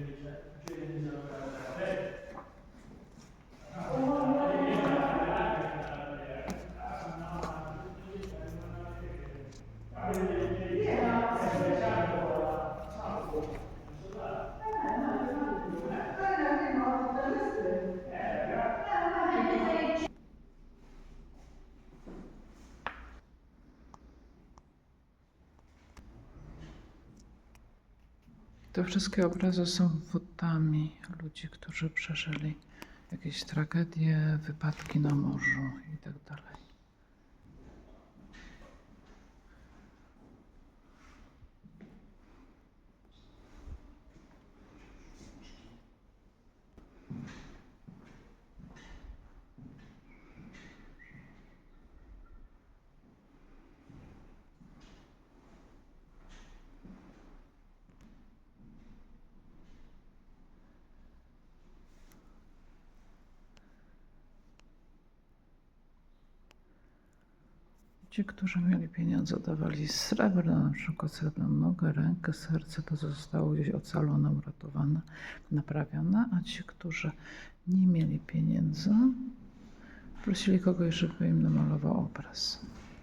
Türkiye'dekiler, Türkiye'dekilerle beraber. Te wszystkie obrazy są wodami ludzi, którzy przeżyli jakieś tragedie, wypadki na morzu i Ci, którzy mieli pieniądze, dawali srebrne, na przykład srebrną nogę, rękę, serce, to zostało gdzieś ocalone, uratowane, naprawione, a ci, którzy nie mieli pieniędzy, prosili kogoś, żeby im namalował obraz.